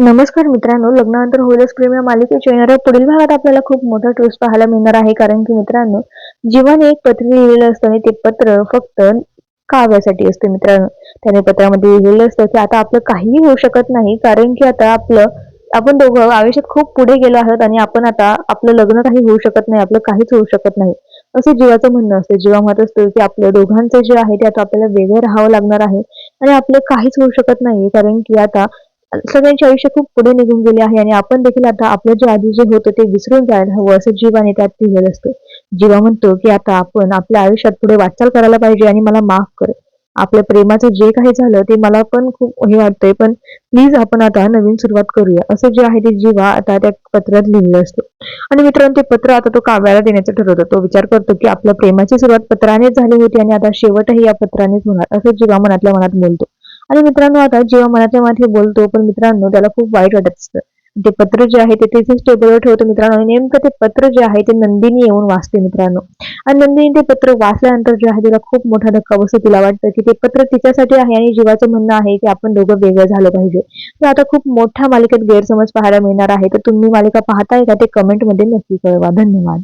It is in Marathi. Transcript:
नमस्कार मित्रांनो लग्नानंतर होईलच प्रेम या मालिकेच्या येणाऱ्या पुढील भागात आपल्याला खूप मोठा ट्विस्ट पाहायला मिळणार आहे. कारण की मित्रांनो जीवाने एक पत्र लिहिलेलं असतं आणि ते पत्र फक्त काव्यासाठी असते मित्रांनो. त्याने पत्रामध्ये लिहिलेलं असतं की आता आपलं काहीही होऊ शकत नाही. कारण की आता आपलं आपण दोघं आयुष्यात खूप पुढे गेलो आहोत आणि आपण आता आपलं लग्न काही होऊ शकत नाही आपलं काहीच होऊ शकत नाही. असं जीवाचं म्हणणं असतं. जीवा म्हणत असतो की आपलं दोघांचं जे आहे ते आता आपल्याला वेगळं राहावं लागणार आहे आणि आपलं काहीच होऊ शकत नाही. कारण की आता सगळ्यांचे आयुष्य खूप पुढे निघून गेले आहे आणि आपण देखील आता आपलं जे आधी जे होतं ते विसरून जायला हवं असं जीवाने त्यात लिहिलेलं असतं. जीवा म्हणतो की आता आपण आपल्या आयुष्यात पुढे वाटचाल करायला पाहिजे आणि मला माफ कर. आपल्या प्रेमाचं जे काही झालं ते मला पण खूप हे वाटतंय पण प्लीज आपण आता नवीन सुरुवात करूया. असं जे आहे ते जीवा आता त्या पत्रात लिहिलेलं असतं. आणि मित्रांनो ते पत्र आता तो काव्याला देण्याचं ठरवतो. तो विचार करतो की आपल्या प्रेमाची सुरुवात पत्रानेच झाली होती आणि आता शेवटही या पत्रानेच होणार असं जीवा मनातल्या मनात बोलतो. आणि मित्रांनो आता जेव्हा मनातल्या मनात हे बोलतो पण मित्रांनो त्याला खूप वाईट वाटत असतं. ते पत्र जे आहे ते तिथेच टेबलवर ठेवतो मित्रांनो आणि नेमकं ते पत्र जे आहे ते नंदिनी येऊन वाचते मित्रांनो. आणि नंदिनी ते पत्र वाचल्यानंतर जे आहे तिला खूप मोठा धक्का बसतो. तिला वाटतं की ते पत्र तिच्यासाठी आहे आणि जीवाचं म्हणणं आहे की आपण दोघं वेगळं झालं पाहिजे. तर आता खूप मोठ्या मालिकेत गैरसमज पाहायला मिळणार आहे. तर तुम्ही मालिका पाहताय का? ते कमेंटमध्ये नक्की कळवा. धन्यवाद.